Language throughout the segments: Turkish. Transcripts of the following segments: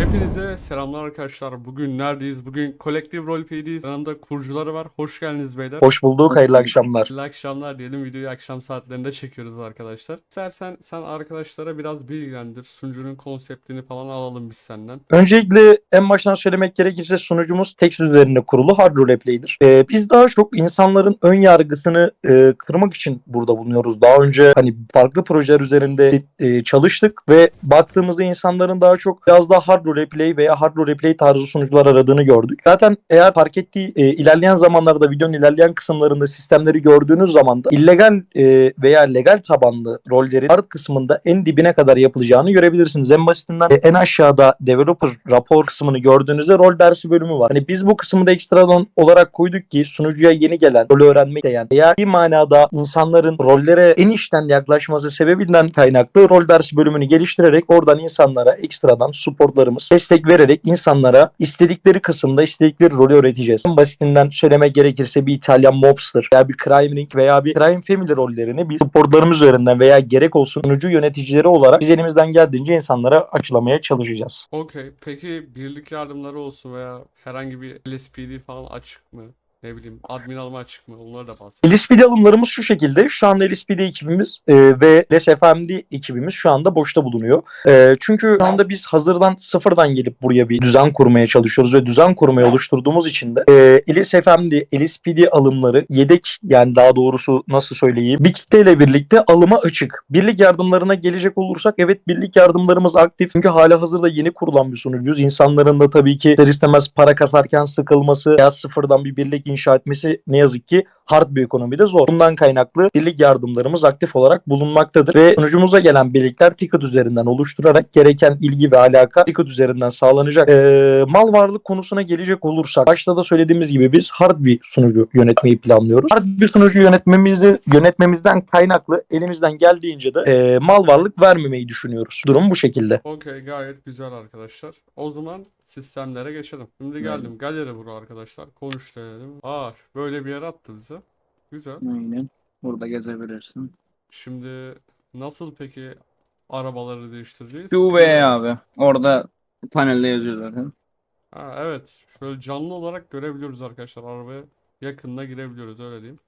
Hepinize selamlar arkadaşlar. Bugün neredeyiz? Bugün Collective Roleplay'deyiz. Yanımda kurucuları var. Hoş geldiniz beyler. Hoş bulduk, hayırlı akşamlar. İyi akşamlar diyelim. Videoyu akşam saatlerinde çekiyoruz arkadaşlar. İstersen sen arkadaşlara biraz bilgilendir. Sunucunun konseptini falan alalım biz senden. Öncelikle en baştan söylemek gerekirse sunucumuz tekst üzerine kurulu hard roleplay'dir. Ee, biz daha çok insanların ön yargısını e, kırmak için burada bulunuyoruz. Daha önce hani farklı projeler üzerinde e, çalıştık ve baktığımızda insanların daha çok biraz daha hard roleplay veya hard roleplay tarzı sunucular aradığını gördük. Zaten eğer fark ettiği e, ilerleyen zamanlarda videonun ilerleyen kısımlarında sistemleri gördüğünüz zaman da illegal e, veya legal tabanlı rollerin hard kısmında en dibine kadar yapılacağını görebilirsiniz. En basitinden e, en aşağıda developer rapor kısmını gördüğünüzde rol dersi bölümü var. Hani biz bu kısmı da ekstradan olarak koyduk ki sunucuya yeni gelen, rolü öğrenmek isteyen veya bir manada insanların rollere en içten yaklaşması sebebinden kaynaklı rol dersi bölümünü geliştirerek oradan insanlara ekstradan supportlarımız destek vererek insanlara istedikleri kısımda istedikleri rolü öğreteceğiz. En basitinden söylemek gerekirse bir İtalyan mobster veya bir crime ring veya bir crime family rollerini biz supportlarımız üzerinden veya gerek olsun sunucu yöneticileri olarak biz elimizden geldiğince insanlara açıklamaya çalışacağız. Okey. Peki birlik yardımları olsun veya herhangi bir LSPD falan açık mı? Ne bileyim admin alımı açık mı? Onları da bahset. LSPD alımlarımız şu şekilde. Şu anda LSPD ekibimiz e, ve LSFMD ekibimiz şu anda boşta bulunuyor. E, çünkü şu anda biz hazırdan sıfırdan gelip buraya bir düzen kurmaya çalışıyoruz ve düzen kurmayı oluşturduğumuz için de e, LSFMD, LSPD alımları yedek yani daha doğrusu nasıl söyleyeyim bir kitleyle birlikte alıma açık. Birlik yardımlarına gelecek olursak evet birlik yardımlarımız aktif. Çünkü hala hazırda yeni kurulan bir sunucuyuz. İnsanların da tabii ki ister istemez para kasarken sıkılması veya sıfırdan bir birlik inşa etmesi ne yazık ki hard bir ekonomide zor. Bundan kaynaklı birlik yardımlarımız aktif olarak bulunmaktadır ve sunucumuza gelen birlikler ticket üzerinden oluşturarak gereken ilgi ve alaka ticket üzerinden sağlanacak. Ee, mal varlık konusuna gelecek olursak başta da söylediğimiz gibi biz hard bir sunucu yönetmeyi planlıyoruz. Hard bir sunucu yönetmemizi yönetmemizden kaynaklı elimizden geldiğince de e, mal varlık vermemeyi düşünüyoruz. Durum bu şekilde. Okey gayet güzel arkadaşlar. O zaman sistemlere geçelim. Şimdi geldim. Galeri bura arkadaşlar. Konuş dedim. Aa böyle bir yer attı bize. Güzel. Aynen. Burada gezebilirsin. Şimdi nasıl peki arabaları değiştireceğiz? QV abi. Orada panelde yazıyor zaten. Ha, evet. Şöyle canlı olarak görebiliyoruz arkadaşlar. Arabaya yakınına girebiliyoruz öyle diyeyim.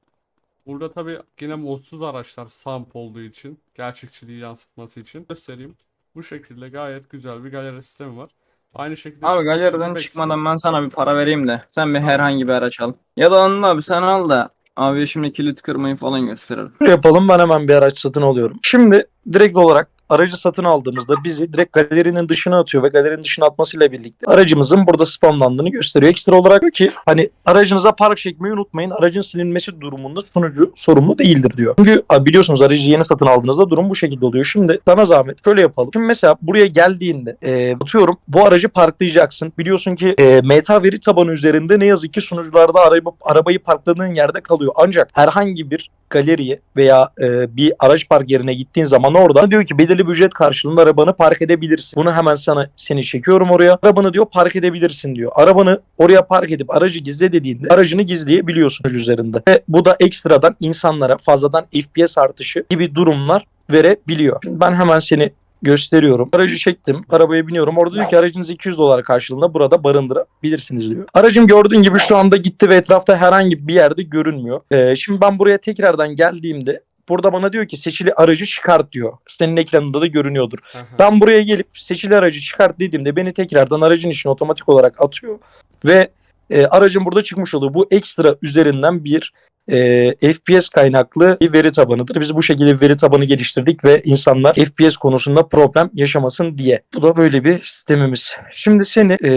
Burada tabii yine modsuz araçlar samp olduğu için. Gerçekçiliği yansıtması için. Göstereyim. Bu şekilde gayet güzel bir galeri sistemi var. Aynı şekilde Abi içinde çıkmadan ben sana bir para vereyim de. Sen bir herhangi bir araç al. Ya da onun abi sen al da. Abi şimdi kilit kırmayı falan gösterelim. Şöyle yapalım ben hemen bir araç satın alıyorum. Şimdi direkt olarak aracı satın aldığımızda bizi direkt galerinin dışına atıyor ve galerinin dışına atmasıyla birlikte aracımızın burada spamlandığını gösteriyor. Ekstra olarak diyor ki hani aracınıza park çekmeyi unutmayın. Aracın silinmesi durumunda sunucu sorumlu değildir diyor. Çünkü biliyorsunuz aracı yeni satın aldığınızda durum bu şekilde oluyor. Şimdi sana zahmet şöyle yapalım. Şimdi mesela buraya geldiğinde e, atıyorum bu aracı parklayacaksın. Biliyorsun ki e, meta veri tabanı üzerinde ne yazık ki sunucularda araba, arabayı parkladığın yerde kalıyor. Ancak herhangi bir galeriye veya e, bir araç park yerine gittiğin zaman orada diyor ki belirli bir ücret karşılığında arabanı park edebilirsin. Bunu hemen sana seni çekiyorum oraya. Arabanı diyor park edebilirsin diyor. Arabanı oraya park edip aracı gizle dediğinde aracını gizleyebiliyorsun üzerinde. Ve bu da ekstradan insanlara fazladan FPS artışı gibi durumlar verebiliyor. Şimdi ben hemen seni gösteriyorum. Aracı çektim. Arabaya biniyorum. Orada diyor ki aracınız 200 dolar karşılığında burada barındırabilirsiniz diyor. Aracım gördüğün gibi şu anda gitti ve etrafta herhangi bir yerde görünmüyor. Ee, şimdi ben buraya tekrardan geldiğimde burada bana diyor ki seçili aracı çıkart diyor. Senin ekranında da görünüyordur. Aha. Ben buraya gelip seçili aracı çıkart dediğimde beni tekrardan aracın içine otomatik olarak atıyor ve e, aracın burada çıkmış oluyor. Bu ekstra üzerinden bir e, FPS kaynaklı bir veri tabanıdır. Biz bu şekilde bir veri tabanı geliştirdik ve insanlar FPS konusunda problem yaşamasın diye. Bu da böyle bir sistemimiz. Şimdi seni e,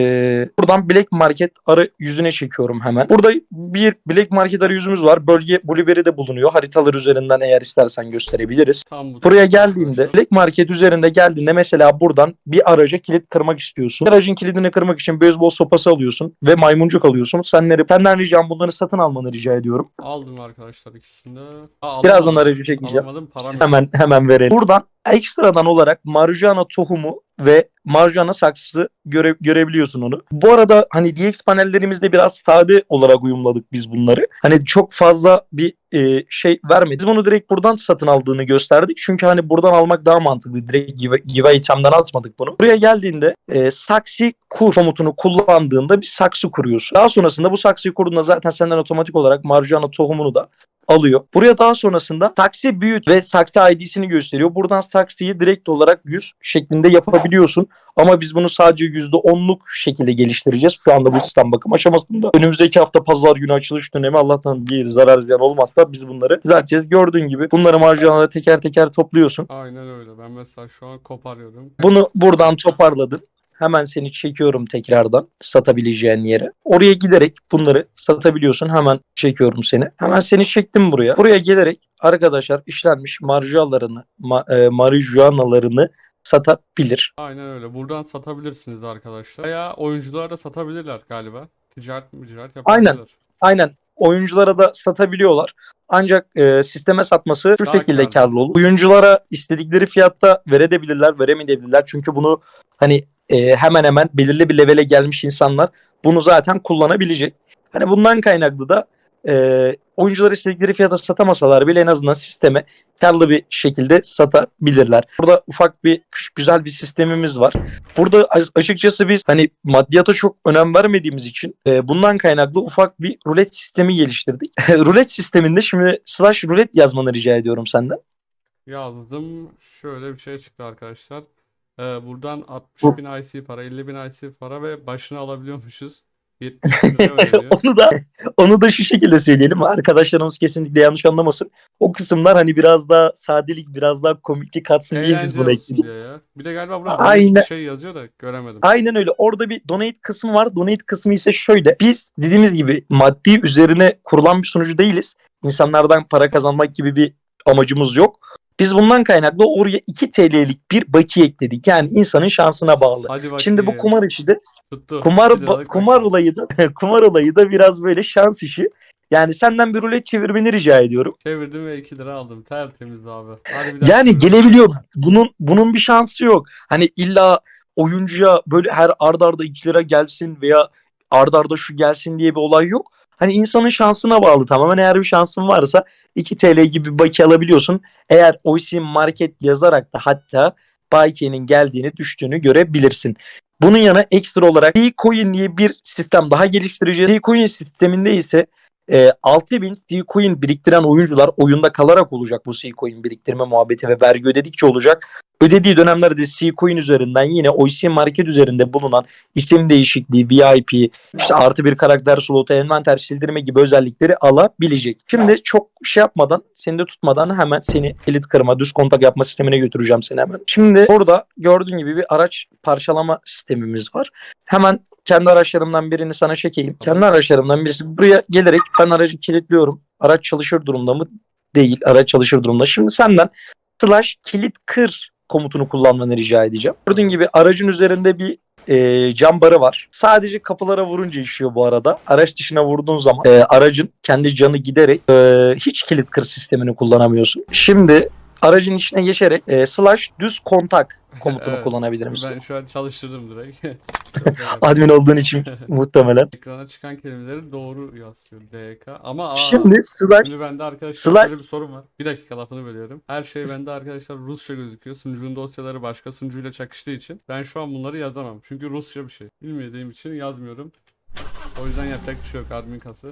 buradan Black Market arayüzüne çekiyorum hemen. Burada bir Black Market arayüzümüz var. Bölge Blueberry'de bulunuyor. Haritalar üzerinden eğer istersen gösterebiliriz. Tam bu Buraya arkadaşlar. Black Market üzerinde geldiğinde mesela buradan bir araca kilit kırmak istiyorsun. Aracın kilidini kırmak için beyzbol sopası alıyorsun ve maymuncuk alıyorsun. Senleri, senden ricam bunları satın almanı rica ediyorum. Aldım arkadaşlar ikisini de. Aa, Birazdan aracı çekeceğim. Alamadım param. Hemen hemen verelim. Buradan ekstradan olarak marjana tohumu ve marjana saksısı göre, görebiliyorsun onu. Bu arada hani DX panellerimizde biraz sade olarak uyumladık biz bunları. Hani çok fazla bir e, şey vermedi. Biz bunu direkt buradan satın aldığını gösterdik. Çünkü hani buradan almak daha mantıklı. Direkt give, give item'den atmadık bunu. Buraya geldiğinde e, saksi kur komutunu kullandığında bir saksı kuruyorsun. Daha sonrasında bu saksıyı kurduğunda zaten senden otomatik olarak marjana tohumunu da alıyor. Buraya daha sonrasında saksı büyüt ve saksı ID'sini gösteriyor. Buradan saksıyı direkt olarak 100 şeklinde yapabiliyorsun. Ama biz bunu sadece %10'luk şekilde geliştireceğiz. Şu anda bu sistem bakım aşamasında. Önümüzdeki hafta pazar günü açılış dönemi Allah'tan bir zarar ziyan olmazsa biz bunları düzelteceğiz. Gördüğün gibi bunları marjinalde teker teker topluyorsun. Aynen öyle. Ben mesela şu an koparıyorum. Bunu buradan toparladın. Hemen seni çekiyorum tekrardan satabileceğin yere. Oraya giderek bunları satabiliyorsun. Hemen çekiyorum seni. Hemen seni çektim buraya. Buraya gelerek arkadaşlar işlenmiş marjinalarını, ma, e, marijuanalarını satabilir. Aynen öyle. Buradan satabilirsiniz arkadaşlar. Veya oyunculara da satabilirler galiba. Ticaret mi ticaret Aynen. yapabilirler. Aynen oyunculara da satabiliyorlar. Ancak e, sisteme satması şu Daha şekilde kârlı. karlı olur. Oyunculara istedikleri fiyatta verebilirler, veremeyebilirler. Çünkü bunu hani e, hemen hemen belirli bir levele gelmiş insanlar bunu zaten kullanabilecek. Hani bundan kaynaklı da e, oyuncular istedikleri fiyata satamasalar bile en azından sisteme karlı bir şekilde satabilirler. Burada ufak bir güzel bir sistemimiz var. Burada açıkçası biz hani maddiyata çok önem vermediğimiz için e, bundan kaynaklı ufak bir rulet sistemi geliştirdik. rulet sisteminde şimdi slash rulet yazmanı rica ediyorum senden. Yazdım. Şöyle bir şey çıktı arkadaşlar. Ee, buradan 60 bin IC para, 50 bin IC para ve başını alabiliyormuşuz. 70 bin lira ödeniyor. onu da onu da şu şekilde söyleyelim. Arkadaşlarımız kesinlikle yanlış anlamasın. O kısımlar hani biraz daha sadelik, biraz daha komiklik katsın diye biz Eğlence olsun ekledik. diye ya. Bir de galiba burada Aynen. bir şey yazıyor da göremedim. Aynen öyle. Orada bir donate kısmı var. Donate kısmı ise şöyle. Biz dediğimiz gibi maddi üzerine kurulan bir sunucu değiliz. İnsanlardan para kazanmak gibi bir amacımız yok. Biz bundan kaynaklı oraya 2 TL'lik bir bakiye ekledik. Yani insanın şansına bağlı. Hadi bakayım. Şimdi bu kumar işi de tuttu. kumar liralık kumar olayı da kumar olayı da biraz böyle şans işi. Yani senden bir rulet çevirmeni rica ediyorum. Çevirdim ve 2 lira aldım. Tertemiz abi. Hadi bir daha Yani çevir. gelebiliyor. Bunun bunun bir şansı yok. Hani illa oyuncuya böyle her ardarda arda 2 lira gelsin veya ardarda arda şu gelsin diye bir olay yok. Hani insanın şansına bağlı tamamen. Eğer bir şansın varsa 2 TL gibi bir bakiye alabiliyorsun. Eğer OC Market yazarak da hatta bakiyenin geldiğini düştüğünü görebilirsin. Bunun yanına ekstra olarak C-Coin diye bir sistem daha geliştireceğiz. C-Coin sisteminde ise e, 6000 C-Coin biriktiren oyuncular oyunda kalarak olacak bu C-Coin biriktirme muhabbeti ve vergi ödedikçe olacak. Ödediği dönemlerde C-Coin üzerinden yine OC Market üzerinde bulunan isim değişikliği, VIP, işte artı bir karakter slotu, envanter sildirme gibi özellikleri alabilecek. Şimdi çok şey yapmadan, seni de tutmadan hemen seni kilit kırma, düz kontak yapma sistemine götüreceğim seni hemen. Şimdi burada gördüğün gibi bir araç parçalama sistemimiz var. Hemen kendi araçlarımdan birini sana çekeyim. Kendi araçlarımdan birisi buraya gelerek ben aracı kilitliyorum. Araç çalışır durumda mı? Değil. Araç çalışır durumda. Şimdi senden slash kilit kır komutunu kullanmanı rica edeceğim. Gördüğün gibi aracın üzerinde bir e, cam barı var. Sadece kapılara vurunca işiyor bu arada. Araç dışına vurduğun zaman e, aracın kendi canı giderek e, hiç kilit kır sistemini kullanamıyorsun. Şimdi aracın içine geçerek e, slash düz kontak komutunu Evet. kullanabilir misin? Ben şu an çalıştırdım direkt. Admin olduğun için muhtemelen. Ekrana çıkan kelimeleri doğru yazıyor DK. Ama aa, Şimdi slash Şimdi bende arkadaşlar Slash- bir sorun var. Bir dakika lafını bölüyorum. Her şey bende arkadaşlar Rusça gözüküyor. Sunucunun dosyaları başka sunucuyla çakıştığı için ben şu an bunları yazamam. Çünkü Rusça bir şey. Bilmediğim için yazmıyorum. O yüzden yapacak bir şey yok admin kası.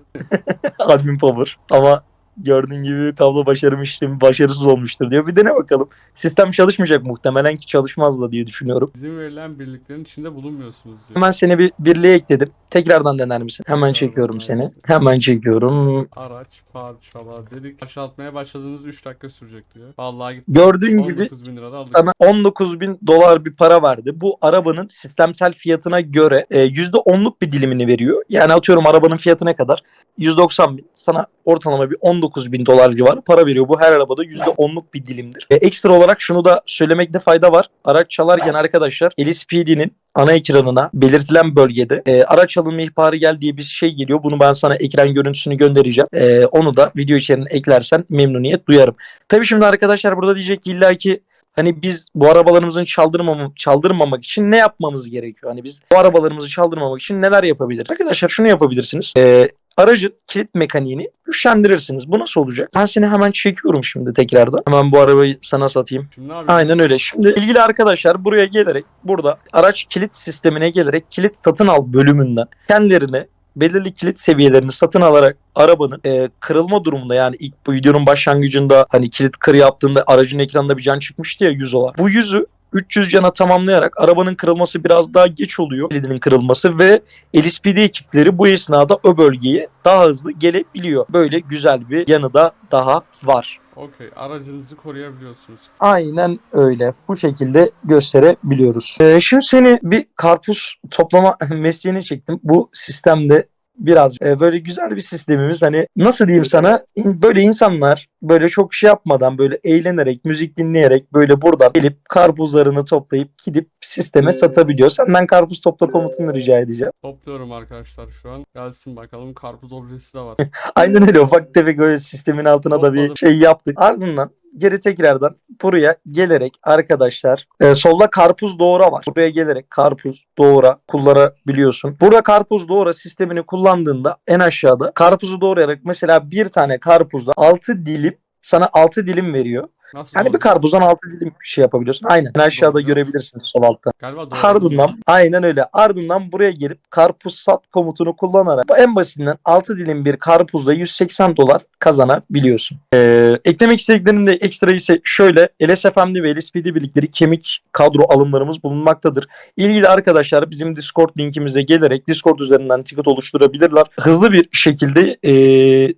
admin power ama gördüğün gibi kablo başarım işlemi başarısız olmuştur diyor. Bir dene bakalım. Sistem çalışmayacak muhtemelen ki çalışmaz da diye düşünüyorum. İzin verilen birliklerin içinde bulunmuyorsunuz diyor. Hemen seni bir birliğe ekledim. Tekrardan dener misin? Hemen çekiyorum seni. Hemen çekiyorum. Araç parçala dedik. Boşaltmaya başladığınız 3 dakika sürecek diyor. Vallahi gitti. Gördüğün gibi 19 bin lirada aldık. sana 19 bin dolar bir para verdi. Bu arabanın sistemsel fiyatına göre e, %10'luk bir dilimini veriyor. Yani atıyorum arabanın fiyatı ne kadar? 190 bin. Sana ortalama bir 19 bin dolar civarı para veriyor. Bu her arabada %10'luk bir dilimdir. E, ekstra olarak şunu da söylemekte fayda var. Araç çalarken arkadaşlar LSPD'nin ana ekranına belirtilen bölgede e, araç çalınma ihbarı gel diye bir şey geliyor. Bunu ben sana ekran görüntüsünü göndereceğim. E, onu da video içeriğine eklersen memnuniyet duyarım. Tabii şimdi arkadaşlar burada diyecek ki illa ki Hani biz bu arabalarımızın çaldırmam çaldırmamak için ne yapmamız gerekiyor? Hani biz bu arabalarımızı çaldırmamak için neler yapabiliriz? Arkadaşlar şunu yapabilirsiniz. Ee, aracın kilit mekaniğini güçlendirirsiniz. Bu nasıl olacak? Ben seni hemen çekiyorum şimdi tekrardan. Hemen bu arabayı sana satayım. Şimdi yapayım? Aynen öyle. Şimdi ilgili arkadaşlar buraya gelerek burada araç kilit sistemine gelerek kilit satın al bölümünden kendilerine belirli kilit seviyelerini satın alarak arabanın e, kırılma durumunda yani ilk bu videonun başlangıcında hani kilit kır yaptığında aracın ekranında bir can çıkmıştı ya 100 olarak. Bu yüzü 300 cana tamamlayarak arabanın kırılması biraz daha geç oluyor. Kilidinin kırılması ve LSPD ekipleri bu esnada o bölgeye daha hızlı gelebiliyor. Böyle güzel bir yanı da daha var. Okey. Aracınızı koruyabiliyorsunuz. Aynen öyle. Bu şekilde gösterebiliyoruz. Ee, şimdi seni bir karpuz toplama mesleğine çektim. Bu sistemde biraz e, böyle güzel bir sistemimiz. Hani nasıl diyeyim sana böyle insanlar böyle çok şey yapmadan böyle eğlenerek, müzik dinleyerek böyle buradan gelip karpuzlarını toplayıp gidip sisteme satabiliyor. Senden karpuz topla komutunu rica edeceğim. Topluyorum arkadaşlar şu an. Gelsin bakalım karpuz objesi de var. Aynen öyle ufak tefek öyle sistemin altına da bir Topladım. şey yaptık. Ardından geri tekrardan buraya gelerek arkadaşlar e, solda karpuz doğra var. Buraya gelerek karpuz doğra kullanabiliyorsun. Burada karpuz doğra sistemini kullandığında en aşağıda karpuzu doğrayarak mesela bir tane karpuzda 6 dilim sana 6 dilim veriyor. Nasıl Yani bir doğrayacağız? karpuzdan 6 dilim bir şey yapabiliyorsun. Aynen. En aşağıda Doğrayacağız. görebilirsiniz sol altta. Galiba doğru. Ardından aynen öyle. Ardından buraya gelip karpuz sat komutunu kullanarak en basitinden 6 dilim bir karpuzda 180 dolar kazanabiliyorsun. Ee, eklemek istediklerim de ekstra ise şöyle LSFM'de ve LSPD birlikleri kemik kadro alımlarımız bulunmaktadır. İlgili arkadaşlar bizim Discord linkimize gelerek Discord üzerinden ticket oluşturabilirler. Hızlı bir şekilde ee,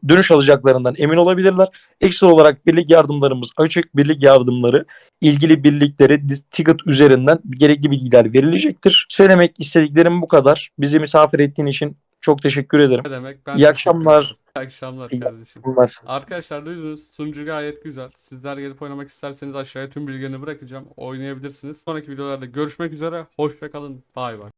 dönüş alacaklarından emin olabilirler. Ekstra olarak birlik yardımlarımız açık. Birlik yardımları ilgili birliklere ticket üzerinden gerekli bilgiler verilecektir. Söylemek istediklerim bu kadar. Bizi misafir ettiğin için çok teşekkür ederim. Ne demek? Ben İyi akşamlar. İyi akşamlar kardeşim. Bunlar. Arkadaşlar duydunuz sunucu gayet güzel. Sizler gelip oynamak isterseniz aşağıya tüm bilgilerini bırakacağım. Oynayabilirsiniz. Sonraki videolarda görüşmek üzere. Hoşça kalın. Bay bay.